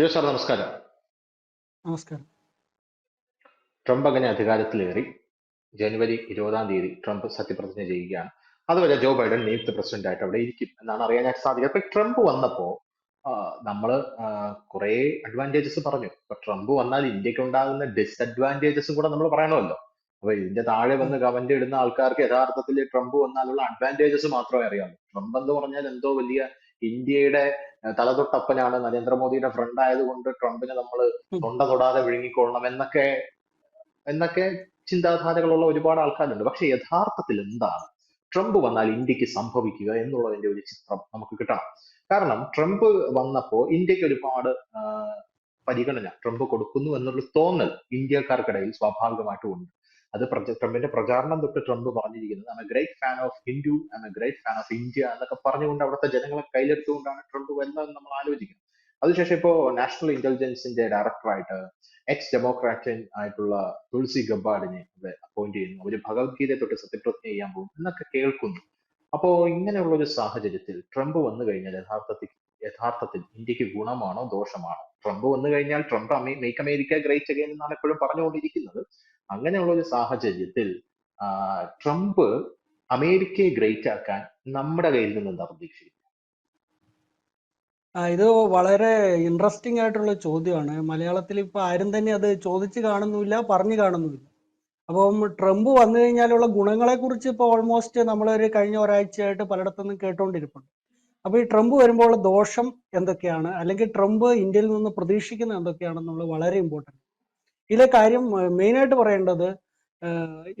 Shiva sir നമസ്കാരം. നമസ്കാരം. Trump അങ്ങനെ അധികാരത്തിലേറി. ജനുവരി ഇരുപതാം തീയതി ട്രംപ് സത്യപ്രതിജ്ഞ ചെയ്യുകയാണ്. അതുവരെ ജോ ബൈഡൻ നിയുക്ത പ്രസിഡന്റ് ആയിട്ട് അവിടെ ഇരിക്കും എന്നാണ് അറിയാനായിട്ട് സാധിക്കുക അപ്പൊ ട്രംപ് വന്നപ്പോ നമ്മൾ നമ്മൾ കുറെ അഡ്വാന്റേജസ് പറഞ്ഞു. അപ്പൊ ട്രംപ് വന്നാൽ ഇന്ത്യയ്ക്ക് ഉണ്ടാകുന്ന ഡിസഡ്വാന്റേജസും കൂടെ നമ്മൾ പറയണമല്ലോ. അപ്പൊ ഇതിന്റെ താഴെ വന്ന് കമന്റ് ഇടുന്ന ആൾക്കാർക്ക് യഥാർത്ഥത്തിൽ ട്രംപ് വന്നാലുള്ള അഡ്വാന്റേജസ് മാത്രമേ അറിയാവൂ. ട്രംപ് എന്ന് പറഞ്ഞാൽ എന്തോ വലിയ ഇന്ത്യയുടെ തലതൊട്ടപ്പനാണ് നരേന്ദ്രമോദിയുടെ ഫ്രണ്ട് ആയതുകൊണ്ട് ട്രംപിനെ നമ്മൾ. തൊണ്ട തൊടാതെ വിഴുങ്ങിക്കൊള്ളണം എന്നൊക്കെ എന്നൊക്കെ ചിന്താധാരകളുള്ള ഒരുപാട് ആൾക്കാരുണ്ട്. പക്ഷെ യഥാർത്ഥത്തിൽ എന്താണ്? ട്രംപ് വന്നാൽ ഇന്ത്യയ്ക്ക് സംഭവിക്കുക എന്നുള്ളതിന്റെ ഒരു ചിത്രം നമുക്ക് കിട്ടണം. കാരണം ട്രംപ് വന്നപ്പോൾ ഇന്ത്യയ്ക്ക് ഒരുപാട് പരിഗണന ട്രംപ് കൊടുക്കുന്നു എന്നുള്ള തോന്നൽ ഇന്ത്യക്കാർക്കിടയിൽ സ്വാഭാവികമായിട്ടും ഉണ്ട്. അത് ട്രംപിന്റെ പ്രചാരണം തൊട്ട് ട്രംപ് പറഞ്ഞിരിക്കുന്നത് I a great fan of Hindu I a great fan of India എന്നൊക്കെ പറഞ്ഞുകൊണ്ട് അവിടുത്തെ ജനങ്ങളെ കയ്യിലെടുത്തുകൊണ്ടാണ് ട്രംപ് വരുന്നതെന്ന് നമ്മൾ ആലോചിക്കുന്നത് അതിനുശേഷം ഇപ്പോ നാഷണൽ ഇന്റലിജൻസിന്റെ ഡയറക്ടറായിട്ട് എക്സ് ഡെമോക്രാറ്റൻ ആയിട്ടുള്ള തുളസി ഗബ്ബാഡിനെ അപ്പോയിന്റ് ചെയ്യുന്നു. അവർ ഭഗവത്ഗീതയെ തൊട്ട് സത്യപ്രതിജ്ഞ ചെയ്യാൻ പോകും എന്നൊക്കെ കേൾക്കുന്നു. അപ്പോ ഇങ്ങനെയുള്ള ഒരു സാഹചര്യത്തിൽ ട്രംപ് വന്നു കഴിഞ്ഞാൽ യഥാർത്ഥത്തിൽ യഥാർത്ഥത്തിൽ ഇന്ത്യയ്ക്ക് ഗുണമാണോ ദോഷമാണോ? ട്രംപ് വന്നു കഴിഞ്ഞാൽ Trump make America great again എന്നാണ് എപ്പോഴും പറഞ്ഞുകൊണ്ടിരിക്കുന്നത്. അങ്ങനെയുള്ള ഒരു സാഹചര്യത്തിൽ ട്രംപ് അമേരിക്കയെ ഗ്രേറ്റ് ആക്കാൻ നമ്മുടെ കയ്യിൽ നിന്ന് എന്താ പ്രതീക്ഷിക്കുന്നത് ഇത് വളരെ ഇൻട്രസ്റ്റിംഗ് ആയിട്ടുള്ള ചോദ്യമാണ്. മലയാളത്തിൽ ഇപ്പൊ ആരും തന്നെ അത് ചോദിച്ചു കാണുന്നില്ല പറഞ്ഞു കാണുന്നില്ല അപ്പം ട്രംപ് വന്നു കഴിഞ്ഞാലുള്ള ഗുണങ്ങളെ കുറിച്ച് ഇപ്പൊ ഓൾമോസ്റ്റ് നമ്മളൊരു കഴിഞ്ഞ ഒരാഴ്ചയായിട്ട് പലയിടത്തുനിന്നും കേട്ടുകൊണ്ടിരിപ്പുണ്ട് അപ്പൊ ഈ ട്രംപ് വരുമ്പോൾ ദോഷം എന്തൊക്കെയാണ്? അല്ലെങ്കിൽ ട്രംപ് ഇന്ത്യയിൽ നിന്ന് പ്രതീക്ഷിക്കുന്നത് എന്തൊക്കെയാണെന്നുള്ളത് വളരെ ഇമ്പോർട്ടന്റ് ഇതിലെ കാര്യം മെയിനായിട്ട് പറയേണ്ടത്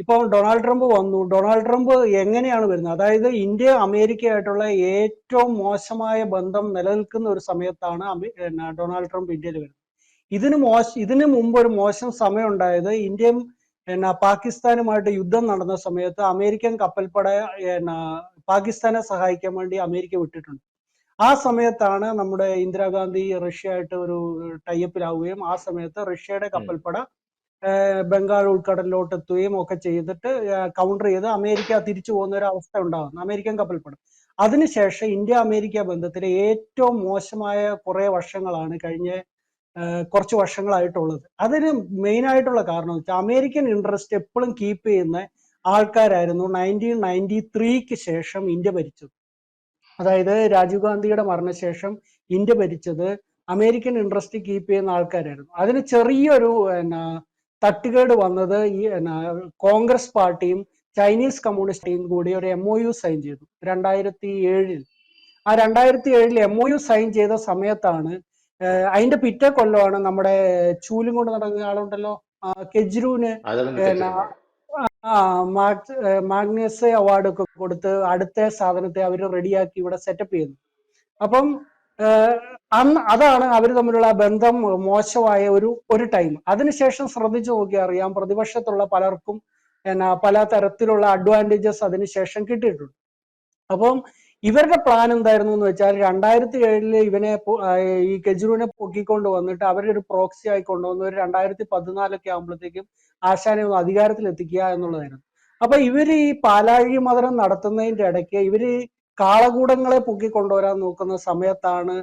ഇപ്പോൾ ഇപ്പൊ ഡൊണാൾഡ് ട്രംപ് വന്നു. ഡൊണാൾഡ് ട്രംപ് എങ്ങനെയാണ് വരുന്നത്? അതായത് ഇന്ത്യ അമേരിക്കയായിട്ടുള്ള ഏറ്റവും മോശമായ ബന്ധം നിലനിൽക്കുന്ന ഒരു സമയത്താണ് ഡൊണാൾഡ് ട്രംപ് ഇന്ത്യയിൽ വരുന്നത്. ഇതിന് മോശ ഇതിനു മുമ്പ് ഒരു മോശം സമയം ഉണ്ടായത് ഇന്ത്യയും എന്നാ പാകിസ്ഥാനുമായിട്ട് യുദ്ധം നടന്ന സമയത്ത് അമേരിക്കൻ കപ്പൽപ്പട എന്നാ പാകിസ്ഥാനെ സഹായിക്കാൻ വേണ്ടി അമേരിക്ക വിട്ടിട്ടുണ്ട്. ആ സമയത്താണ് നമ്മുടെ ഇന്ദിരാഗാന്ധി റഷ്യ ആയിട്ട് ഒരു ടൈപ്പിലാവുകയും ആ സമയത്ത് റഷ്യയുടെ കപ്പൽപ്പട ബംഗാൾ ഉൾക്കടലിലോട്ട് എത്തുകയും ഒക്കെ ചെയ്തിട്ട് കൗണ്ടർ ചെയ്ത് അമേരിക്ക തിരിച്ചു പോകുന്ന ഒരു അവസ്ഥ ഉണ്ടാകുന്നു. അമേരിക്കൻ കപ്പൽപ്പട. അതിനുശേഷം ഇന്ത്യ അമേരിക്ക ബന്ധത്തിലെ ഏറ്റവും മോശമായ കുറെ വർഷങ്ങളാണ് കഴിഞ്ഞ കുറച്ച് വർഷങ്ങളായിട്ടുള്ളത്. അതിന് മെയിൻ ആയിട്ടുള്ള കാരണം വെച്ചാൽ അമേരിക്കൻ ഇൻട്രസ്റ്റ് എപ്പോഴും കീപ്പ് ചെയ്യുന്ന ആൾക്കാരായിരുന്നു നയന്റീൻ നയന്റി ത്രീക്ക് ശേഷം ഇന്ത്യ ഭരിച്ചത്. അതായത് രാജീവ് ഗാന്ധിയുടെ മരണശേഷം ഇന്ത്യ ഭരിച്ചത് അമേരിക്കൻ ഇൻട്രസ്റ്റ് കീപ്പ് ചെയ്യുന്ന ആൾക്കാരായിരുന്നു. അതിന് ചെറിയൊരു എന്നാ തട്ടുകേട് വന്നത് ഈ എന്നാ കോൺഗ്രസ് പാർട്ടിയും ചൈനീസ് കമ്മ്യൂണിസ്റ്റിയും കൂടി ഒരു എം ഒ യു സൈൻ ചെയ്തു രണ്ടായിരത്തി ഏഴിൽ ആ രണ്ടായിരത്തി ഏഴിൽ എം ഒ യു സൈൻ ചെയ്ത സമയത്താണ് അതിന്റെ പിറ്റേ കൊല്ലമാണ് നമ്മുടെ ചൂലും കൊണ്ട് നടക്കുന്ന ആളുണ്ടല്ലോ കെജ്രുവിന്. ആ മാഗ് മാഗ്നസ് അവാർഡ് ഒക്കെ കൊടുത്ത് അടുത്ത സാധനത്തെ അവർ റെഡിയാക്കി ഇവിടെ സെറ്റപ്പ് ചെയ്യുന്നു. അപ്പം അന്ന് അതാണ് അവർ തമ്മിലുള്ള ബന്ധം മോശമായ ഒരു ഒരു ടൈം. അതിനുശേഷം ശ്രദ്ധിച്ചു നോക്കിയാൽ അറിയാം പ്രതിപക്ഷത്തുള്ള പലർക്കും എന്നാ പല തരത്തിലുള്ള അഡ്വാന്റേജസ് അതിനുശേഷം കിട്ടിയിട്ടുണ്ട്. അപ്പം ഇവരുടെ പ്ലാൻ എന്തായിരുന്നു എന്ന് വെച്ചാൽ രണ്ടായിരത്തി ഏഴിൽ ഇവനെ ഈ കെജ്രുവിനെ പൊക്കിക്കൊണ്ട് വന്നിട്ട് അവരുടെ ഒരു പ്രോക്സി ആയി കൊണ്ടുവന്ന് ഒരു രണ്ടായിരത്തി പതിനാലൊക്കെ ആകുമ്പോഴത്തേക്കും ആശാനെ ഒന്ന് അധികാരത്തിൽ എത്തിക്കുക എന്നുള്ളതായിരുന്നു. അപ്പൊ ഇവർ ഈ പാലാഴി മതനം നടത്തുന്നതിന്റെ ഇടയ്ക്ക് ഇവർ കാളകൂടങ്ങളെ പൊക്കിക്കൊണ്ടുവരാൻ നോക്കുന്ന സമയത്താണ്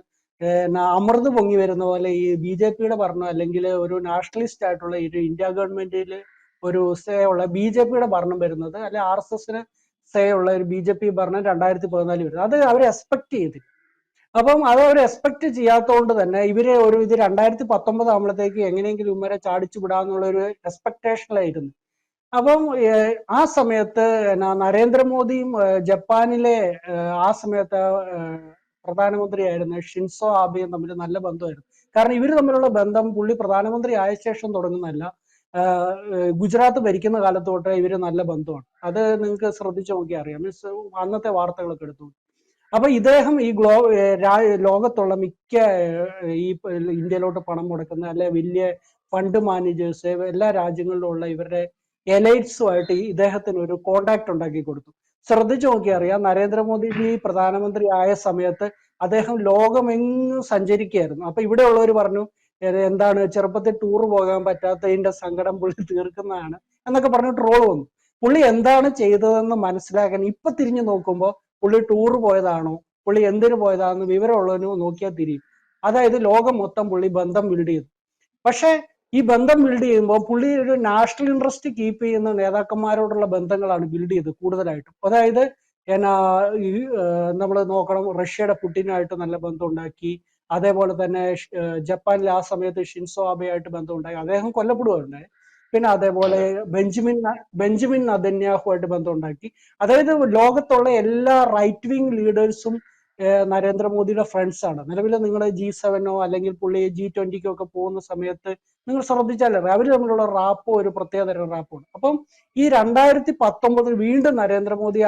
അമൃത് പൊങ്ങി വരുന്ന പോലെ ഈ ബി ജെ പിയുടെ ഭരണം അല്ലെങ്കിൽ ഒരു നാഷണലിസ്റ്റ് ആയിട്ടുള്ള ഇന്ത്യ ഗവൺമെന്റിൽ ഒരു ഉള്ള ബി ജെ പിയുടെ ഭരണം വരുന്നത് അല്ലെ ആർ എസ് എസിന് സേ ഉള്ള ഒരു ബി ജെ പി ഭരണം രണ്ടായിരത്തി പതിനാലിൽ വരുന്നത്. അത് അവർ എക്സ്പെക്ട് ചെയ്തില്ല. അപ്പം അത് അവർ എക്സ്പെക്ട് ചെയ്യാത്തതുകൊണ്ട് തന്നെ ഇവർ ഒരു ഇത് രണ്ടായിരത്തി പത്തൊമ്പത് ആകുമ്പോഴത്തേക്ക് എങ്ങനെയെങ്കിലും ഇവരെ ചാടിച്ചു വിടാന്നുള്ള ഒരു എക്സ്പെക്ടേഷനിലായിരുന്നു അപ്പം ആ സമയത്ത് നരേന്ദ്രമോദിയും ജപ്പാനിലെ ആ സമയത്ത് പ്രധാനമന്ത്രിയായിരുന്ന ഷിൻസോ ആബെയും തമ്മിൽ നല്ല ബന്ധമായിരുന്നു. കാരണം ഇവർ തമ്മിലുള്ള ബന്ധം പുള്ളി പ്രധാനമന്ത്രി ആയ ശേഷം തുടങ്ങുന്നതല്ല. ഗുജറാത്ത് ഭരിക്കുന്ന കാലത്ത് തൊട്ട് ഇവർ നല്ല ബന്ധമാണ് അത് നിങ്ങൾക്ക് ശ്രദ്ധിച്ചു നോക്കിയാൽ അറിയാം. മീൻസ് അന്നത്തെ വാർത്തകളൊക്കെ എടുത്തു അപ്പൊ ഇദ്ദേഹം ഈ ഗ്ലോ ലോകത്തുള്ള മിക്ക ഈ ഇന്ത്യയിലോട്ട് പണം മുടക്കുന്ന അല്ലെ വലിയ ഫണ്ട് മാനേജേഴ്സ് എല്ലാ രാജ്യങ്ങളിലുള്ള ഇവരുടെ എലൈറ്റ്സുമായിട്ട് ഈ ഇദ്ദേഹത്തിന് ഒരു കോണ്ടാക്ട് ഉണ്ടാക്കി കൊടുത്തു. ശ്രദ്ധിച്ചു നോക്കിയാൽ അറിയാം നരേന്ദ്രമോദിജി പ്രധാനമന്ത്രി ആയ സമയത്ത് അദ്ദേഹം ലോകമെങ്ങും സഞ്ചരിക്കുകയായിരുന്നു. അപ്പൊ ഇവിടെ ഉള്ളവർ പറഞ്ഞു "ഏത് എന്താണ് ചെറുപ്പത്തിൽ ടൂർ പോകാൻ പറ്റാത്തതിന്റെ സങ്കടം പുള്ളി തീർക്കുന്നതാണ് എന്നൊക്കെ പറഞ്ഞ് ട്രോൾ വന്നു. പുള്ളി എന്താണ് ചെയ്തതെന്ന് മനസ്സിലാക്കാൻ ഇപ്പൊ തിരിഞ്ഞു നോക്കുമ്പോൾ പുള്ളി ടൂർ പോയതാണോ? പുള്ളി എന്തിനു പോയതാണെന്ന് വിവരമുള്ളവന് നോക്കിയാൽ തിരിയും. അതായത് ലോകം മൊത്തം പുള്ളി ബന്ധം ബിൽഡ് ചെയ്തു. പക്ഷേ ഈ ബന്ധം ബിൽഡ് ചെയ്യുമ്പോൾ പുള്ളി ഒരു നാഷണൽ ഇൻട്രസ്റ്റ് കീപ്പ് ചെയ്യുന്ന നേതാക്കന്മാരോടുള്ള ബന്ധങ്ങളാണ് ബിൽഡ് ചെയ്തത് കൂടുതലായിട്ടും. അതായത് എന്നാ നമ്മൾ നോക്കണം റഷ്യയുടെ പുടിനായിട്ട് നല്ല ബന്ധം ഉണ്ടാക്കി അതേപോലെ തന്നെ ജപ്പാനിൽ ആ സമയത്ത് ഷിൻസോ ആബെയായിട്ട് ബന്ധമുണ്ടായി. അദ്ദേഹം കൊല്ലപ്പെടുകയുണ്ടായി. പിന്നെ അതേപോലെ ബെഞ്ചമിൻ ബെഞ്ചമിൻ നദന്യാഹുമായിട്ട് ബന്ധം ഉണ്ടാക്കി അതായത് ലോകത്തുള്ള എല്ലാ റൈറ്റ് വിങ് ലീഡേഴ്സും നരേന്ദ്രമോദിയുടെ ഫ്രണ്ട്സ് ആണ് നിലവിൽ നിങ്ങൾ ജി സെവനോ അല്ലെങ്കിൽ പുള്ളി ജി ട്വന്റിക്കോ ഒക്കെ പോകുന്ന സമയത്ത് നിങ്ങൾ ശ്രദ്ധിച്ചാലറിയാം അവർ തമ്മിലുള്ള റാപ്പോ ഒരു പ്രത്യേകതരം റാപ്പാണ്. അപ്പം ഈ രണ്ടായിരത്തി പത്തൊമ്പതിൽ വീണ്ടും നരേന്ദ്രമോദി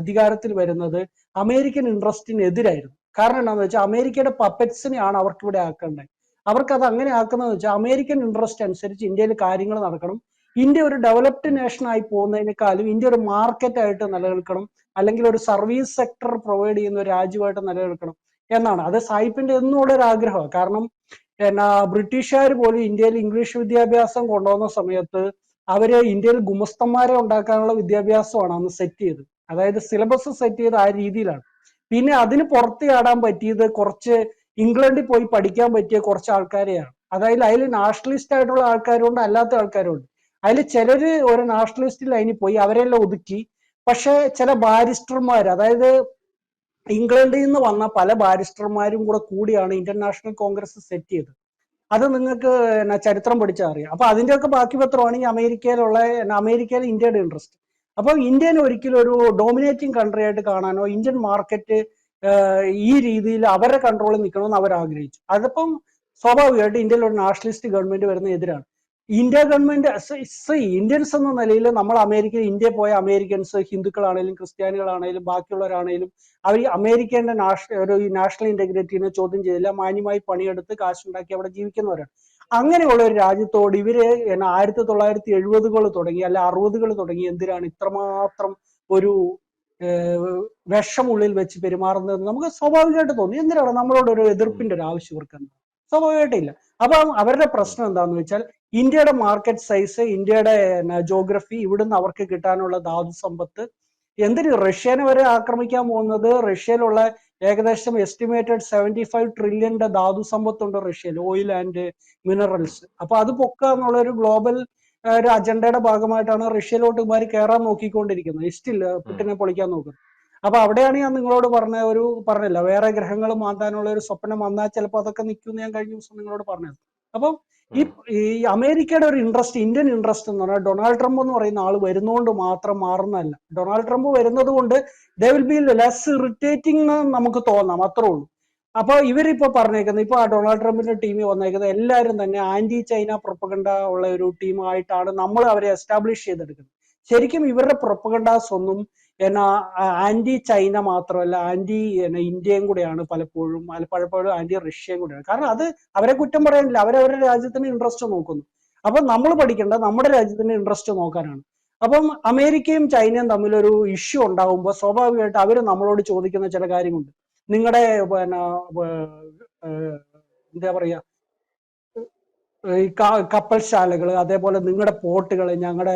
അധികാരത്തിൽ വരുന്നത് അമേരിക്കൻ ഇൻട്രസ്റ്റിനെതിരായിരുന്നു കാരണം എന്താണെന്ന് വെച്ചാൽ അമേരിക്കയുടെ പപ്പറ്റ്സിനെയാണ് അവർക്ക് ഇവിടെ ആക്കേണ്ടത്. അവർക്ക് അത് അങ്ങനെ ആക്കുന്നതെന്ന് വെച്ചാൽ അമേരിക്കൻ ഇൻട്രസ്റ്റ് അനുസരിച്ച് ഇന്ത്യയിൽ കാര്യങ്ങൾ നടക്കണം. ഇന്ത്യ ഒരു ഡെവലപ്ഡ് നേഷൻ ആയി പോകുന്നതിനേക്കാളും ഇന്ത്യ ഒരു മാർക്കറ്റ് ആയിട്ട് നിലനിൽക്കണം. അല്ലെങ്കിൽ ഒരു സർവീസ് സെക്ടർ പ്രൊവൈഡ് ചെയ്യുന്ന ഒരു രാജ്യമായിട്ട് നിലനിൽക്കണം എന്നാണ്. അത് സായിപ്പിന്റെ എന്നുള്ള ഒരു ആഗ്രഹമാണ്. കാരണം എന്നാ ബ്രിട്ടീഷുകാർ പോലും ഇന്ത്യയിൽ ഇംഗ്ലീഷ് വിദ്യാഭ്യാസം കൊണ്ടുവന്ന സമയത്ത് അവർ ഇന്ത്യയിൽ ഗുമസ്തന്മാരെ ഉണ്ടാക്കാനുള്ള വിദ്യാഭ്യാസമാണ് അന്ന് സെറ്റ് ചെയ്തത്. അതായത് സിലബസ് സെറ്റ് ചെയ്ത് ആ രീതിയിലാണ്. പിന്നെ അതിന് പുറത്ത് ചാടാൻ പറ്റിയത് കുറച്ച് ഇംഗ്ലണ്ടിൽ പോയി പഠിക്കാൻ പറ്റിയ കുറച്ച് ആൾക്കാരെയാണ്. അതായത് അതിൽ നാഷണലിസ്റ്റ് ആയിട്ടുള്ള ആൾക്കാരുണ്ട് അല്ലാത്ത ആൾക്കാരുണ്ട്. അതിൽ ചിലര് ഒരു നാഷണലിസ്റ്റ് ലൈനിൽ പോയി അവരെല്ലാം ഒതുക്കി. പക്ഷെ ചില ബാരിസ്റ്റർമാർ അതായത് ഇംഗ്ലണ്ടിൽ നിന്ന് വന്ന പല ബാരിസ്റ്റർമാരും കൂടെ കൂടിയാണ് ഇന്റർനാഷണൽ നാഷണൽ കോൺഗ്രസ് സെറ്റ് ചെയ്തത്. അത് നിങ്ങൾക്ക് ചരിത്രം പഠിച്ചാൽ അറിയാം. അപ്പൊ അതിന്റെയൊക്കെ ബാക്കി പത്രമാണ് ഈ അമേരിക്കയിലുള്ള അമേരിക്കയിലെ ഇന്ത്യയുടെ ഇൻട്രസ്റ്റ് അപ്പൊ ഇന്ത്യനെ ഒരിക്കലും ഒരു ഡോമിനേറ്റിംഗ് കൺട്രി ആയിട്ട് കാണാനോ ഇന്ത്യൻ മാർക്കറ്റ് ഈ രീതിയിൽ അവരുടെ കൺട്രോളിൽ നിൽക്കണമെന്ന് അവർ ആഗ്രഹിച്ചു. അതിപ്പം സ്വാഭാവികമായിട്ട് ഇന്ത്യയിൽ ഒരു നാഷണലിസ്റ്റ് ഗവൺമെന്റ് വരുന്ന എതിരാണ്. ഇന്ത്യ ഗവൺമെന്റ് ഇന്ത്യൻസ് എന്ന നിലയിൽ നമ്മൾ അമേരിക്ക ഇന്ത്യ പോയ അമേരിക്കൻസ് ഹിന്ദുക്കളാണേലും ക്രിസ്ത്യാനികളാണേലും ബാക്കിയുള്ളവരാണേലും അവർ അമേരിക്കന്റെ നാഷണൽ ഒരു നാഷണൽ ഇന്റഗ്രിറ്റിനെ ചോദ്യം ചെയ്തില്ല മാന്യമായി പണിയെടുത്ത് കാശുണ്ടാക്കി അവിടെ ജീവിക്കുന്നവരാണ്. അങ്ങനെയുള്ള ഒരു രാജ്യത്തോട് ഇവർ ആയിരത്തി തൊള്ളായിരത്തി എഴുപതുകൾ തുടങ്ങി അല്ല അറുപതുകൾ തുടങ്ങി എന്തിനാണ് ഇത്രമാത്രം ഒരു വിഷമുള്ളിൽ വെച്ച് പെരുമാറുന്നത് നമുക്ക് സ്വാഭാവികമായിട്ട് തോന്നി. എന്തിനാണ് നമ്മളോട് ഒരു എതിർപ്പിന്റെ ഒരു ആവശ്യം ഇവർക്ക് എന്താ? സ്വാഭാവികമായിട്ടില്ല അപ്പൊ അവരുടെ പ്രശ്നം എന്താന്ന് വെച്ചാൽ ഇന്ത്യയുടെ മാർക്കറ്റ് സൈസ് ഇന്ത്യയുടെ ജോഗ്രഫി ഇവിടുന്ന് അവർക്ക് കിട്ടാനുള്ള ധാതു സമ്പത്ത് എന്തിന് റഷ്യനെ വരെ ആക്രമിക്കാൻ പോകുന്നത്? റഷ്യയിലുള്ള ഏകദേശം എസ്റ്റിമേറ്റഡ് സെവന്റി ഫൈവ് ട്രില്യന്റെ ധാതു സമ്പത്തുണ്ട് റഷ്യയിൽ ഓയിൽ ആൻഡ് മിനറൽസ് അപ്പൊ അത് പൊക്കുക എന്നുള്ള ഒരു ഗ്ലോബൽ ഒരു അജണ്ടയുടെ ഭാഗമായിട്ടാണ് റഷ്യയിലോട്ട് ഇമാര് കയറാൻ നോക്കിക്കൊണ്ടിരിക്കുന്നത്. ഇസ്റ്റിൽ പുട്ടിനെ പൊളിക്കാൻ നോക്കുന്നത്. അപ്പൊ അവിടെയാണ് ഞാൻ നിങ്ങളോട് പറഞ്ഞ ഒരു പറഞ്ഞില്ല വേറെ ഗ്രഹങ്ങൾ മാറ്റാനുള്ള ഒരു സ്വപ്നം വന്നാൽ ചിലപ്പോൾ അതൊക്കെ നിൽക്കും ഞാൻ കഴിഞ്ഞ ദിവസം നിങ്ങളോട് പറഞ്ഞത്. അപ്പം ഈ ഈ അമേരിക്കയുടെ ഒരു ഇൻട്രസ്റ്റ് ഇന്ത്യൻ ഇൻട്രസ്റ്റ് എന്ന് പറഞ്ഞാൽ ഡൊണാൾഡ് ട്രംപ് എന്ന് പറയുന്ന ആൾ വരുന്നതുകൊണ്ട് മാത്രം മാറുന്നതല്ല. ഡൊണാൾഡ് ട്രംപ് വരുന്നത് കൊണ്ട് they will be less irritating എന്ന് നമുക്ക് തോന്നാം അത്രേ ഉള്ളൂ. അപ്പൊ ഇവരിപ്പോ പറഞ്ഞേക്കുന്നത് ഇപ്പൊ ആ ഡൊണാൾഡ് ട്രംപിന്റെ ടീമിൽ വന്നേക്കുന്നത് എല്ലാവരും തന്നെ ആന്റി ചൈന പ്രൊപ്പഗണ്ട ഉള്ള ഒരു ടീമായിട്ടാണ് നമ്മൾ അവരെ എസ്റ്റാബ്ലിഷ് ചെയ്തെടുക്കുന്നത്. ശരിക്കും ഇവരുടെ പ്രൊപ്പഗണ്ടാസ് ഒന്നും എന്നാ ആന്റി ചൈന മാത്രമല്ല ആന്റി ഇന്ത്യയും കൂടെയാണ് പലപ്പോഴും പലപ്പോഴും ആന്റി റഷ്യയും കൂടെയാണ്. കാരണം അത് അവരെ കുറ്റം പറയാനില്ല. അവരവരുടെ രാജ്യത്തിന് ഇൻട്രസ്റ്റ് നോക്കുന്നു. അപ്പൊ നമ്മൾ പഠിക്കേണ്ടത് നമ്മുടെ രാജ്യത്തിന്റെ ഇൻട്രസ്റ്റ് നോക്കാനാണ്. അപ്പം അമേരിക്കയും ചൈനയും തമ്മിലൊരു ഇഷ്യൂ ഉണ്ടാകുമ്പോൾ സ്വാഭാവികമായിട്ട് അവർ നമ്മളോട് ചോദിക്കുന്ന ചില കാര്യമുണ്ട് നിങ്ങളുടെ പിന്നെ എന്താ പറയാ ഈ കപ്പൽ ശാലകൾ അതേപോലെ നിങ്ങളുടെ പോർട്ടുകൾ ഞങ്ങളുടെ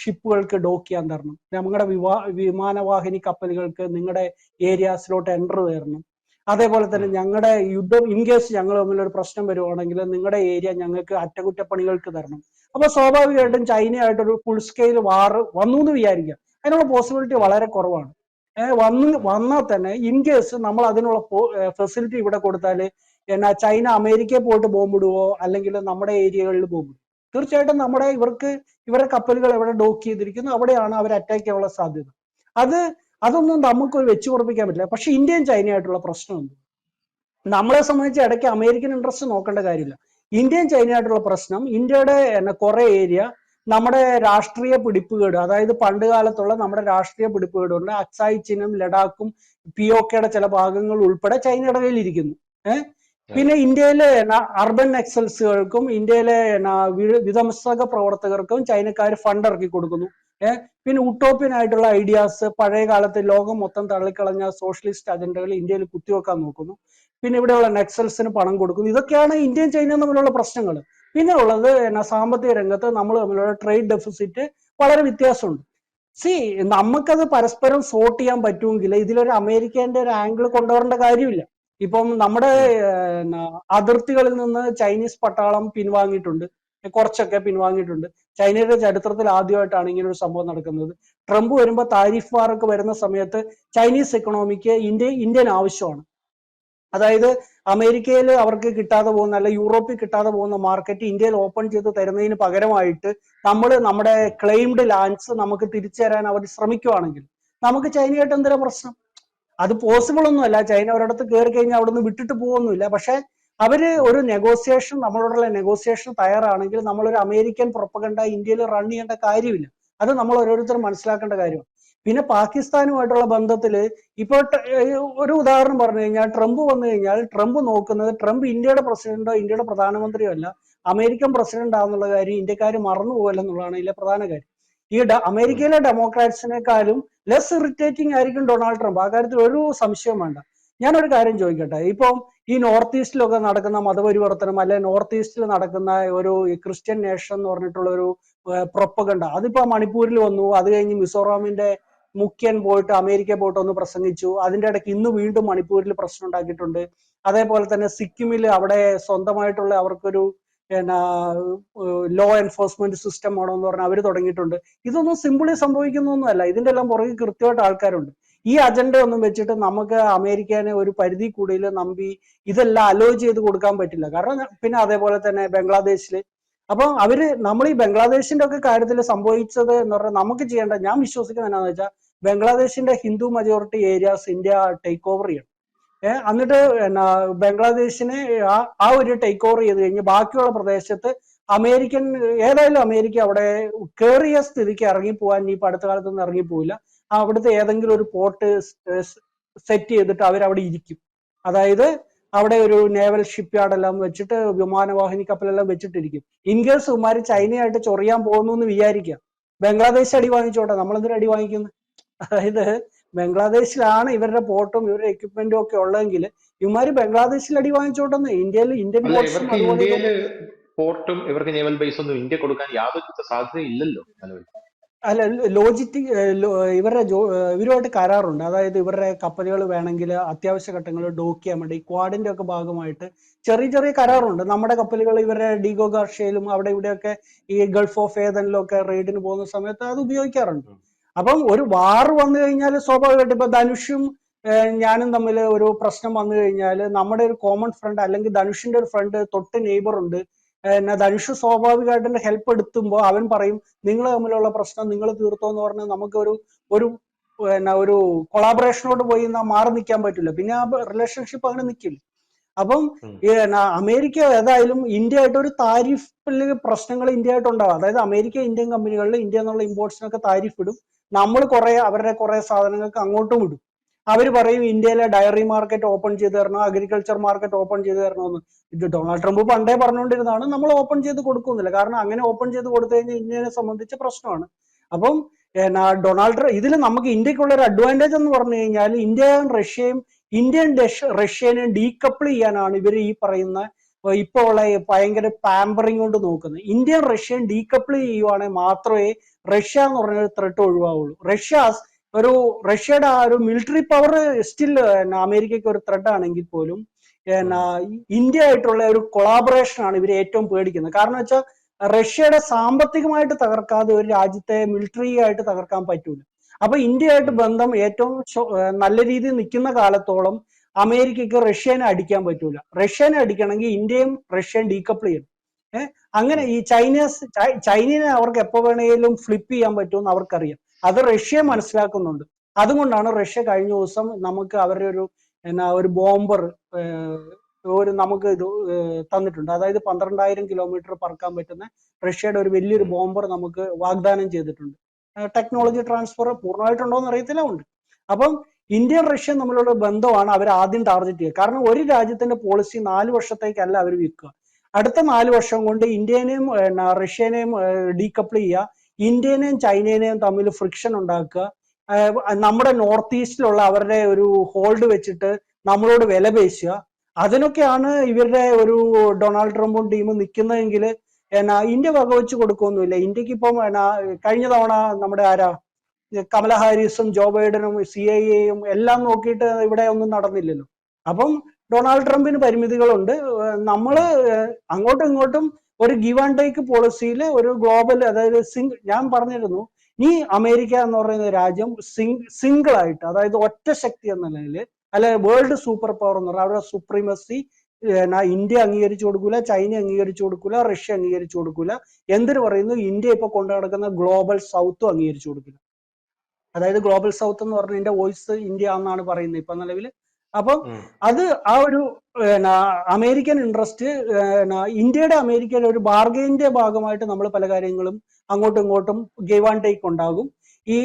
ഷിപ്പുകൾക്ക് ഡോക്ക് ചെയ്യാൻ തരണം. ഞങ്ങളുടെ വിവാ വിമാനവാഹിനി കപ്പലുകൾക്ക് നിങ്ങളുടെ ഏരിയാസിലോട്ട് എന്റർ തരണം. അതേപോലെ തന്നെ ഞങ്ങളുടെ യുദ്ധം ഇൻ കേസ് ഞങ്ങൾ തമ്മിൽ ഒരു പ്രശ്നം വരുവാണെങ്കിൽ നിങ്ങളുടെ ഏരിയ ഞങ്ങൾക്ക് അറ്റകുറ്റപ്പണികൾക്ക് തരണം. അപ്പൊ സ്വാഭാവികമായിട്ടും ചൈനയായിട്ടൊരു ഫുൾ സ്കെയിൽ വാർ വന്നു എന്ന് വിചാരിക്കുക അതിനുള്ള പോസിബിലിറ്റി വളരെ കുറവാണ്. വന്ന് വന്നാൽ തന്നെ ഇൻ കേസ് നമ്മൾ അതിനുള്ള ഫെസിലിറ്റി ഇവിടെ കൊടുത്താൽ എന്നാ ചൈന അമേരിക്കയിൽ പോയിട്ട് ബോംബിടുവോ അല്ലെങ്കിൽ നമ്മുടെ ഏരിയകളിൽ ബോംബിടുവോ തീർച്ചയായിട്ടും നമ്മുടെ ഇവർക്ക് ഇവരുടെ കപ്പലുകൾ എവിടെ ഡോക്ക് ചെയ്തിരിക്കുന്നു അവിടെയാണ് അവർ അറ്റാക്ക് ചെയ്യാനുള്ള സാധ്യത. അത് അതൊന്നും നമുക്ക് വെച്ചു ഉറപ്പിക്കാൻ പറ്റില്ല. പക്ഷെ ഇന്ത്യയും ചൈനയായിട്ടുള്ള പ്രശ്നമുണ്ട് നമ്മളെ സംബന്ധിച്ച് ഇടയ്ക്ക് അമേരിക്കൻ ഇൻട്രസ്റ്റ് നോക്കേണ്ട കാര്യമില്ല. ഇന്ത്യയും ചൈനയായിട്ടുള്ള പ്രശ്നം ഇന്ത്യയുടെ എന്നാ കുറെ ഏരിയ നമ്മുടെ രാഷ്ട്രീയ പിടിപ്പുകേട് അതായത് പണ്ട് കാലത്തുള്ള നമ്മുടെ രാഷ്ട്രീയ പിടിപ്പുകേടുണ്ട്. അക്സായി ചിനും ലഡാക്കും പിഒക്കയുടെ ചില ഭാഗങ്ങൾ ഉൾപ്പെടെ ചൈനയുടെ കയ്യിലിരിക്കുന്നു. ഏഹ്? പിന്നെ ഇന്ത്യയിലെ അർബൻ എക്സൽസുകൾക്കും ഇന്ത്യയിലെ വിധംസക പ്രവർത്തകർക്കും ചൈനക്കാർ ഫണ്ട് ഇറക്കി കൊടുക്കുന്നു. ഏഹ് പിന്നെ ഉട്ടോപ്യൻ ആയിട്ടുള്ള ഐഡിയാസ് പഴയ കാലത്ത് ലോകം മൊത്തം തള്ളിക്കളഞ്ഞ സോഷ്യലിസ്റ്റ് അജണ്ടകൾ ഇന്ത്യയിൽ കുത്തിവെക്കാൻ നോക്കുന്നു. പിന്നെ ഇവിടെയുള്ള നെക്സൽസിന് പണം കൊടുക്കുന്നു. ഇതൊക്കെയാണ് ഇന്ത്യയും ചൈനയും തമ്മിലുള്ള പ്രശ്നങ്ങൾ പിന്നെ ഉള്ളത് എന്നാ സാമ്പത്തിക രംഗത്ത് നമ്മൾ തമ്മിലുള്ള ട്രേഡ് ഡെഫിസിറ്റ് വളരെ വ്യത്യാസമുണ്ട്. സി നമുക്കത് പരസ്പരം സോർട്ട് ചെയ്യാൻ പറ്റുമെങ്കിൽ ഇതിലൊരു അമേരിക്കന്റെ ഒരു ആംഗിൾ കൊണ്ടുവരേണ്ട കാര്യമില്ല. ഇപ്പം നമ്മുടെ. അതിർത്തികളിൽ നിന്ന് ചൈനീസ് പട്ടാളം പിൻവാങ്ങിയിട്ടുണ്ട്. കുറച്ചൊക്കെ പിൻവാങ്ങിയിട്ടുണ്ട്. ചൈനയുടെ ചരിത്രത്തിൽ ആദ്യമായിട്ടാണ് ഇങ്ങനെ ഒരു സംഭവം നടക്കുന്നത്. ട്രംപ് വരുമ്പോൾ താരിഫ് വാറൊക്കെ വരുന്ന സമയത്ത് ചൈനീസ് എക്കണോമിക്ക് ഇന്ത്യ ഇന്ത്യൻ ആവശ്യമാണ്. അതായത് അമേരിക്കയിൽ അവർക്ക് കിട്ടാതെ പോകുന്ന അല്ല യൂറോപ്പിൽ കിട്ടാതെ പോകുന്ന മാർക്കറ്റ് ഇന്ത്യയിൽ ഓപ്പൺ ചെയ്ത് തരുന്നതിന് പകരമായിട്ട് നമ്മൾ നമ്മുടെ ക്ലെയിംഡ് ലാൻഡ്സ് നമുക്ക് തിരിച്ചു തരാൻ അവർ ശ്രമിക്കുവാണെങ്കിൽ നമുക്ക് ചൈനയായിട്ട് എന്തൊരു പ്രശ്നം? അത് പോസിബിൾ ഒന്നുമല്ല. ചൈന ഒരിടത്ത് കയറി കഴിഞ്ഞാൽ അവിടെ നിന്ന് വിട്ടിട്ട് പോകുന്നില്ല പക്ഷെ അവർ ഒരു നെഗോസിയേഷൻ നമ്മളോടുള്ള നെഗോസിയേഷൻ തയ്യാറാണെങ്കിൽ നമ്മളൊരു അമേരിക്കൻ പ്രൊപ്പഗണ്ട ഇന്ത്യയിൽ റൺ ചെയ്യേണ്ട കാര്യമില്ല. അത് നമ്മൾ ഓരോരുത്തരും മനസ്സിലാക്കേണ്ട കാര്യമാണ്. പിന്നെ പാകിസ്ഥാനുമായിട്ടുള്ള ബന്ധത്തിൽ ഇപ്പോൾ ഒരു ഉദാഹരണം പറഞ്ഞു കഴിഞ്ഞാൽ ട്രംപ് വന്നു കഴിഞ്ഞാൽ ട്രംപ് നോക്കുന്നത് ട്രംപ് ഇന്ത്യയുടെ പ്രസിഡന്റോ ഇന്ത്യയുടെ പ്രധാനമന്ത്രിയോ അല്ല. അമേരിക്കൻ പ്രസിഡന്റ് ആണെന്നുള്ള കാര്യം ഇന്ത്യക്കാർ മറന്നു പോകലെന്നുള്ളതാണ് ഇതിലെ പ്രധാന കാര്യം. ഈ അമേരിക്കയിലെ ഡെമോക്രാറ്റ്സിനെക്കാളും ലെസ് ഇറിറ്റേറ്റിംഗ് ആയിരിക്കും ഡൊണാൾഡ് ട്രംപ്. ആ കാര്യത്തിൽ ഒരു സംശയം വേണ്ട. ഞാനൊരു കാര്യം ചോദിക്കട്ടെ? ഇപ്പം ഈ നോർത്ത് ഈസ്റ്റിലൊക്കെ നടക്കുന്ന മതപരിവർത്തനം അല്ലെ നോർത്ത് ഈസ്റ്റിൽ നടക്കുന്ന ഒരു ക്രിസ്ത്യൻ നേഷൻ എന്ന് പറഞ്ഞിട്ടുള്ള ഒരു പ്രൊപ്പകണ്ട അതിപ്പോ മണിപ്പൂരിൽ വന്നു. അത് കഴിഞ്ഞ് മിസോറാമിന്റെ മുഖ്യൻ പോയിട്ട് അമേരിക്ക പോയിട്ട് ഒന്ന് പ്രസംഗിച്ചു. അതിന്റെ ഇടയ്ക്ക് ഇന്ന് വീണ്ടും മണിപ്പൂരിൽ പ്രശ്നം ഉണ്ടാക്കിയിട്ടുണ്ട്. അതേപോലെ തന്നെ സിക്കിമിൽ അവിടെ സ്വന്തമായിട്ടുള്ള അവർക്കൊരു ലോ എൻഫോഴ്സ്മെന്റ് സിസ്റ്റം ആണോ എന്ന് പറഞ്ഞാൽ അവർ തുടങ്ങിയിട്ടുണ്ട്. ഇതൊന്നും സിമ്പിളി സംഭവിക്കുന്നൊന്നുമല്ല. ഇതിന്റെ എല്ലാം പുറകെ കൃത്യമായിട്ട് ആൾക്കാരുണ്ട്. ഈ അജണ്ട ഒന്നും വെച്ചിട്ട് നമുക്ക് അമേരിക്കനെ ഒരു പരിധി കൂടുതൽ നമ്പി ഇതെല്ലാം അലോ ചെയ്ത് കൊടുക്കാൻ പറ്റില്ല. കാരണം പിന്നെ അതേപോലെ തന്നെ ബംഗ്ലാദേശിൽ അപ്പൊ അവർ നമ്മൾ ഈ ബംഗ്ലാദേശിന്റെ ഒക്കെ കാര്യത്തിൽ സംഭവിച്ചത് എന്ന് പറഞ്ഞാൽ നമുക്ക് ചെയ്യേണ്ട ഞാൻ വിശ്വസിക്കുന്നത് എന്നാന്ന് വെച്ചാൽ ബംഗ്ലാദേശിന്റെ Hindu majority areas India take over ചെയ്യണം. ഏഹ് എന്നിട്ട് എന്നാ ബംഗ്ലാദേശിനെ ആ ആ ഒരു ടേക്ക് ഓവർ ചെയ്ത് കഴിഞ്ഞ് ബാക്കിയുള്ള പ്രദേശത്ത് അമേരിക്കൻ ഏതായാലും അമേരിക്ക അവിടെ കയറിയ സ്ഥിതിക്ക് ഇറങ്ങിപ്പോവാൻ ഈ അടുത്ത കാലത്തൊന്നും ഇറങ്ങി പോവില്ല അവിടുത്തെ ഏതെങ്കിലും ഒരു പോർട്ട് സെറ്റ് ചെയ്തിട്ട് അവർ അവിടെ ഇരിക്കും. അതായത് അവിടെ ഒരു നേവൽ ഷിപ്പ് യാർഡ് എല്ലാം വെച്ചിട്ട് വിമാനവാഹിനി കപ്പലെല്ലാം വെച്ചിട്ടിരിക്കും. ഇൻ കേസ് ഉമാര് ചൈനയായിട്ട് ചൊറിയാൻ പോകുന്നു എന്ന് വിചാരിക്കാം. ബംഗ്ലാദേശ് അടി വാങ്ങിച്ചോട്ടെ നമ്മളെന്തിനടി അടി അതായത് ബംഗ്ലാദേശിലാണ് ഇവരുടെ പോർട്ടും ഇവരുടെ എക്യുപ്മെന്റും ഒക്കെ ഉള്ളതെങ്കിൽ ഇവന്മാര് ബംഗ്ലാദേശിൽ അടി വാങ്ങിച്ചോട്ടെന്ന്. ഇന്ത്യയിൽ ഇന്ത്യൻ പോർട്ടും ഇവർക്ക് നേവൽ ബേസ് ഒന്നും ഇന്ത്യ കൊടുക്കാൻ യാതൊരു സാധ്യതയില്ലല്ലോ അല്ല ലോജിറ്റിക് ഇവരുടെ ഇവരുമായിട്ട് കരാറുണ്ട്. അതായത് ഇവരുടെ കപ്പലുകൾ വേണമെങ്കിൽ അത്യാവശ്യ ഘട്ടങ്ങളിൽ ഡോക്ക് ചെയ്യാൻ വേണ്ടി ക്വാഡിന്റെ ഒക്കെ ഭാഗമായിട്ട് ചെറിയ ചെറിയ കരാറുണ്ട്. നമ്മുടെ കപ്പലുകൾ ഇവരുടെ ഡിഗോ ഗാർഷ്യയിലും അവിടെ ഇവിടെയൊക്കെ ഈ ഗൾഫ് ഓഫ് ഏതനിലും ഒക്കെ റെയ്ഡിന് പോകുന്ന സമയത്ത് അത് ഉപയോഗിക്കാറുണ്ട്. അപ്പം ഒരു വാർ വന്നു കഴിഞ്ഞാൽ സ്വാഭാവികമായിട്ട് ഇപ്പൊ ധനുഷും ഞാനും തമ്മിൽ ഒരു പ്രശ്നം വന്നു കഴിഞ്ഞാൽ നമ്മുടെ ഒരു കോമൺ ഫ്രണ്ട് അല്ലെങ്കിൽ ധനുഷിന്റെ ഒരു ഫ്രണ്ട് തൊട്ട് നെയ്ബർ ഉണ്ട്. എന്നാ ധനുഷ് സ്വാഭാവികമായിട്ട് ഹെൽപ്പ് എടുത്തുമ്പോൾ അവൻ പറയും നിങ്ങൾ തമ്മിലുള്ള പ്രശ്നം നിങ്ങൾ തീർത്തോ എന്ന് പറഞ്ഞാൽ നമുക്ക് ഒരു ഒരു എന്നാ ഒരു കൊളാബറേഷനോട് പോയി എന്നാ മാറി നിൽക്കാൻ പറ്റില്ല. പിന്നെ ആ റിലേഷൻഷിപ്പ് അങ്ങനെ നിൽക്കില്ല അപ്പം അമേരിക്ക ഏതായാലും ഇന്ത്യ ആയിട്ട് ഒരു താരിഫിൽ പ്രശ്നങ്ങൾ ഇന്ത്യ ആയിട്ട് ഉണ്ടാവും. അതായത് അമേരിക്ക ഇന്ത്യൻ കമ്പനികളിൽ ഇന്ത്യ എന്നുള്ള ഇമ്പോർട്ട്സിനൊക്കെ താരിഫ് ഇടും നമ്മൾ കുറെ അവരുടെ കുറെ സാധനങ്ങൾക്ക് അങ്ങോട്ടും ഇടും. അവർ പറയും ഇന്ത്യയിലെ ഡയറി മാർക്കറ്റ് ഓപ്പൺ ചെയ്തു തരണം അഗ്രികൾച്ചർ മാർക്കറ്റ് ഓപ്പൺ ചെയ്തു ചെയ്ത് എന്ന്. ഇത് ഡൊണാൾഡ് ട്രംപ് പണ്ടേ പറഞ്ഞുകൊണ്ടിരുന്നതാണ് നമ്മൾ ഓപ്പൺ ചെയ്ത് കൊടുക്കുന്നില്ല. കാരണം അങ്ങനെ ഓപ്പൺ ചെയ്ത് കൊടുത്തു കഴിഞ്ഞാൽ ഇന്ത്യനെ സംബന്ധിച്ച് പ്രശ്നമാണ്. അപ്പം ഡൊണാൾഡ് ട്രംപ് ഇതിൽ നമുക്ക് ഇന്ത്യക്കുള്ള ഒരു അഡ്വാന്റേജ് എന്ന് പറഞ്ഞു കഴിഞ്ഞാൽ ഇന്ത്യയും റഷ്യയും ഇന്ത്യൻ ഡഷ് റഷ്യനെ ഡീകപ്പിൾ ചെയ്യാനാണ് ഇവർ ഈ പറയുന്ന ഇപ്പോൾ ഇപ്പോ ഉള്ള ഭയങ്കര പാമ്പറിങ് കൊണ്ട് നോക്കുന്നത്. ഇന്ത്യൻ റഷ്യൻ ഡീകപ്പിൾ ചെയ്യുവാണെങ്കിൽ മാത്രമേ റഷ്യ എന്ന് പറഞ്ഞ ത്രെട്ട് ഒഴിവാവുള്ളൂ. റഷ്യ ഒരു റഷ്യയുടെ ആ ഒരു മിലിറ്ററി പവർ സ്റ്റിൽ അമേരിക്കയ്ക്ക് ഒരു ത്രെഡ് ആണെങ്കിൽ പോലും ഇന്ത്യ ആയിട്ടുള്ള ഒരു കൊളാബറേഷൻ ആണ് ഇവർ ഏറ്റവും പേടിക്കുന്നത്. കാരണം വെച്ചാൽ റഷ്യയുടെ സാമ്പത്തികമായിട്ട് തകർക്കാതെ ഒരു രാജ്യത്തെ മിലിറ്ററി ആയിട്ട് തകർക്കാൻ പറ്റൂല. അപ്പൊ ഇന്ത്യയായിട്ട് ബന്ധം ഏറ്റവും നല്ല രീതിയിൽ നിൽക്കുന്ന കാലത്തോളം അമേരിക്കയ്ക്ക് റഷ്യനെ അടിക്കാൻ പറ്റൂല. റഷ്യനെ അടിക്കണമെങ്കിൽ ഇന്ത്യയും റഷ്യയും ഡീകപ്പിൾ ചെയ്യണം. അങ്ങനെ ഈ ചൈനീസ് ചൈനീനെ അവർക്ക് എപ്പോ വേണമെങ്കിലും ഫ്ലിപ്പ് ചെയ്യാൻ പറ്റുമെന്ന് അവർക്കറിയാം. അത് റഷ്യ മനസ്സിലാക്കുന്നുണ്ട്. അതുകൊണ്ടാണ് റഷ്യ കഴിഞ്ഞ ദിവസം നമുക്ക് അവരുടെ ഒരു എന്നാ ഒരു ബോംബർ ഒരു നമുക്ക് ഇത് തന്നിട്ടുണ്ട്. അതായത് പന്ത്രണ്ടായിരം കിലോമീറ്റർ പറക്കാൻ പറ്റുന്ന റഷ്യയുടെ ഒരു വലിയൊരു ബോംബർ നമുക്ക് വാഗ്ദാനം ചെയ്തിട്ടുണ്ട്. ടെക്നോളജി ട്രാൻസ്ഫർ പൂർണമായിട്ടുണ്ടോ എന്ന് അറിയത്തില്ല ഉണ്ട്. അപ്പം ഇന്ത്യ റഷ്യ തമ്മിലുള്ള ബന്ധമാണ് അവർ ആദ്യം ടാർഗറ്റ് ചെയ്യുക. കാരണം ഒരു രാജ്യത്തിന്റെ പോളിസി നാല് വർഷത്തേക്കല്ല അവർ വിൽക്കുക. അടുത്ത നാല് വർഷം കൊണ്ട് ഇന്ത്യനെയും റഷ്യനെയും ഡീകപ്പിൾ ചെയ്യുക. ഇന്ത്യനെയും ചൈനേനെയും തമ്മിൽ ഫ്രിക്ഷൻ ഉണ്ടാക്കുക. നമ്മുടെ നോർത്ത് ഈസ്റ്റിലുള്ള അവരുടെ ഒരു ഹോൾഡ് വെച്ചിട്ട് നമ്മളോട് വില പേശുക. അതിനൊക്കെയാണ് ഇവരുടെ ഒരു ഡൊണാൾഡ് ട്രംപും ടീമും നിൽക്കുന്നതെങ്കിൽ എന്നാ ഇന്ത്യ വകവെച്ച് കൊടുക്കുകയൊന്നുമില്ല. ഇന്ത്യയ്ക്ക് ഇപ്പം എന്നാ കഴിഞ്ഞ തവണ നമ്മുടെ ആരാ കമല ഹാരിസും ജോ ബൈഡനും സി ഐ എയും എല്ലാം നോക്കിയിട്ട് ഇവിടെ ഒന്നും നടന്നില്ലല്ലോ. അപ്പം ഡൊണാൾഡ് ട്രംപിന് പരിമിതികളുണ്ട്. നമ്മൾ അങ്ങോട്ടും ഇങ്ങോട്ടും ഒരു ഗിവ് ആൻഡ് ടേക്ക് പോളിസിയിൽ ഒരു ഗ്ലോബൽ അതായത് സിംഗ് ഞാൻ പറഞ്ഞിരുന്നു ഈ അമേരിക്ക എന്ന് പറയുന്ന രാജ്യം സിംഗ് സിംഗിൾ ആയിട്ട് അതായത് ഒറ്റ ശക്തി എന്ന നിലയിൽ അല്ലെ വേൾഡ് സൂപ്പർ പവർ എന്ന് പറയുന്നത് അവരുടെ സുപ്രീമസി ഇന്ത്യ അംഗീകരിച്ചു കൊടുക്കൂല ചൈന അംഗീകരിച്ചു കൊടുക്കൂല റഷ്യ അംഗീകരിച്ചു കൊടുക്കൂല. എന്തിനു പറയുന്നു? ഇന്ത്യ ഇപ്പൊ കൊണ്ടു നടക്കുന്ന ഗ്ലോബൽ സൗത്തും അംഗീകരിച്ചു കൊടുക്കില്ല. അതായത് ഗ്ലോബൽ സൗത്ത് എന്ന് പറഞ്ഞ ഇന്ത്യ വോയിസ് ഇന്ത്യ എന്നാണ് പറയുന്നത്. ഇപ്പൊ നിലവിൽ അപ്പം അത് ആ ഒരു അമേരിക്കൻ ഇൻട്രസ്റ്റ് ഇന്ത്യയുടെ അമേരിക്കയിലെ ഒരു ബാർഗൈനിന്റെ ഭാഗമായിട്ട് നമ്മൾ പല കാര്യങ്ങളും അങ്ങോട്ടും ഇങ്ങോട്ടും ഗിവ് ആൻഡ് ടേക്ക് ഉണ്ടാകും. ഈ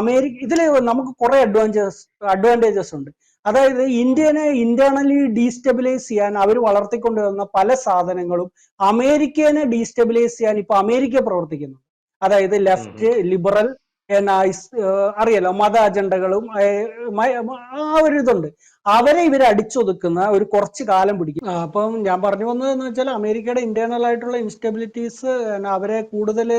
അമേരിക്ക ഇതിൽ നമുക്ക് കുറെ അഡ്വാന്റേജസ് അഡ്വാന്റേജസ് ഉണ്ട്. അതായത് ഇന്ത്യനെ ഇന്റേണലി ഡീസ്റ്റെബിലൈസ് ചെയ്യാൻ അവർ വളർത്തിക്കൊണ്ടുവന്ന പല സാധനങ്ങളും അമേരിക്കനെ ഡീസ്റ്റെബിലൈസ് ചെയ്യാൻ ഇപ്പൊ അമേരിക്ക പ്രവർത്തിക്കുന്നു അതായത് ലെഫ്റ്റ് ലിബറൽ എന്നാ അറിയാലോ മത അജണ്ടകളും ആ ഒരു ഇതുണ്ട്. അവരെ ഇവർ അടിച്ചൊതുക്കുന്ന ഒരു കുറച്ച് കാലം പിടിക്കും. അപ്പം ഞാൻ പറഞ്ഞു വന്നതെന്ന് വെച്ചാൽ അമേരിക്കയുടെ ഇന്റേണൽ ആയിട്ടുള്ള ഇൻസ്റ്റബിലിറ്റീസ് അവരെ കൂടുതൽ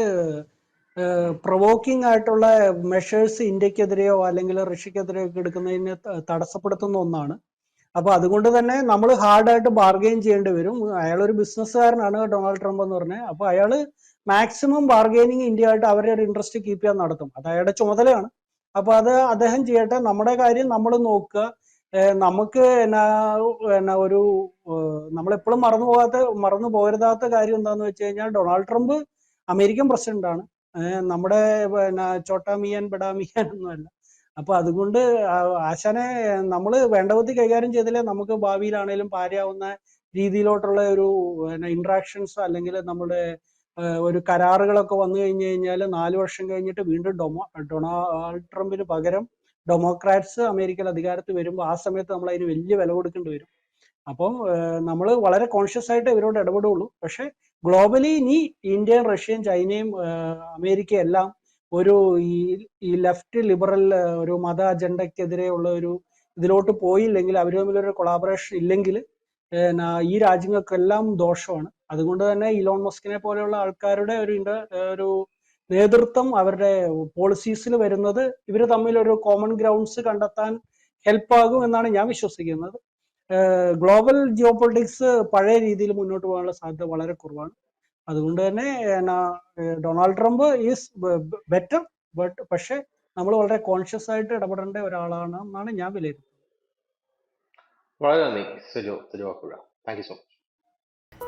പ്രൊവോക്കിംഗ് ആയിട്ടുള്ള മെഷേഴ്സ് ഇന്ത്യക്കെതിരെയോ അല്ലെങ്കിൽ റഷ്യക്കെതിരെയോ ഒക്കെ എടുക്കുന്നതിന് തടസ്സപ്പെടുത്തുന്ന ഒന്നാണ്. അപ്പൊ അതുകൊണ്ട് തന്നെ നമ്മൾ ഹാർഡായിട്ട് ബാർഗെയിൻ ചെയ്യേണ്ടി വരും. അയാൾ ഒരു ബിസിനസ്സുകാരനാണ് ഡൊണാൾഡ് ട്രംപ് എന്ന് പറഞ്ഞത് അപ്പൊ അയാൾ മാക്സിമം ബാർഗെയിനിങ് ഇന്ത്യ ആയിട്ട് അവരുടെ ഒരു ഇൻട്രസ്റ്റ് കീപ്പ് ചെയ്യാൻ നടത്തും. അത് അയാളുടെ ചുമതലയാണ്. അപ്പൊ അത് അദ്ദേഹം ചെയ്യട്ടെ. നമ്മുടെ കാര്യം നമ്മൾ നോക്കുക. നമുക്ക് എന്നാ എന്നാ ഒരു നമ്മളെപ്പോഴും മറന്നു പോകാത്ത മറന്നു പോകരുതാത്ത കാര്യം എന്താന്ന് വെച്ച് കഴിഞ്ഞാൽ ഡൊണാൾഡ് ട്രംപ് അമേരിക്കൻ പ്രസിഡന്റാണ് നമ്മുടെ പിന്നെ ചോട്ടാമിയാൻ ബഡാമിയാൻ ഒന്നുമല്ല അപ്പൊ അതുകൊണ്ട് ആശാനെ നമ്മൾ വേണ്ടവിധത്തിൽ കൈകാര്യം ചെയ്തില്ലേ? നമുക്ക് ഭാവിയിലാണേലും പാരയാവുന്ന രീതിയിലോട്ടുള്ള ഒരു ഇന്ററാക്ഷൻസ് അല്ലെങ്കിൽ നമ്മുടെ ഒരു കരാറുകളൊക്കെ വന്നു കഴിഞ്ഞു കഴിഞ്ഞാൽ നാല് വർഷം കഴിഞ്ഞിട്ട് വീണ്ടും ഡൊമോ ഡൊണാൾഡ് ട്രംപിന് പകരം ഡെമോക്രാറ്റ്സ് അമേരിക്കയിൽ അധികാരത്തിൽ വരുമ്പോൾ ആ സമയത്ത് നമ്മൾ അതിന് വലിയ വില കൊടുക്കേണ്ടി വരും. അപ്പം നമ്മൾ വളരെ കോൺഷ്യസ് ആയിട്ട് ഇവരോട് ഇടപെടുള്ളൂ. പക്ഷെ ഗ്ലോബലി ഇനി ഇന്ത്യയും റഷ്യയും ചൈനയും അമേരിക്കയും എല്ലാം ഒരു ഈ ഈ ലെഫ്റ്റ് ലിബറൽ ഒരു മത അജണ്ടക്കെതിരെയുള്ള ഒരു ഇതിലോട്ട് പോയില്ലെങ്കിൽ അവർ തമ്മിലൊരു കൊളാബറേഷൻ ഇല്ലെങ്കിൽ ഈ രാജ്യങ്ങൾക്കെല്ലാം ദോഷമാണ്. അതുകൊണ്ട് തന്നെ ഇലോൺ മസ്കിനെ പോലെയുള്ള ആൾക്കാരുടെ ഒരു ഒരു നേതൃത്വം അവരുടെ പോളിസീസിൽ വരുന്നത് ഇവർ തമ്മിൽ ഒരു കോമൺ ഗ്രൗണ്ട്സ് കണ്ടെത്താൻ ഹെൽപ്പ് ആകും എന്നാണ് ഞാൻ വിശ്വസിക്കുന്നത്. ഗ്ലോബൽ ജിയോ പൊളിറ്റിക്സ് പഴയ രീതിയിൽ മുന്നോട്ട് പോകാനുള്ള സാധ്യത വളരെ കുറവാണ്. അതുകൊണ്ട് തന്നെ Donald Trump is better but പക്ഷെ നമ്മൾ വളരെ കോൺഷ്യസ് ആയിട്ട് ഇടപെടേണ്ട ഒരാളാണ് എന്നാണ് ഞാൻ വിലയിരുത്തുന്നത്. വളരെ നന്ദി Sujo Sujo thank you so much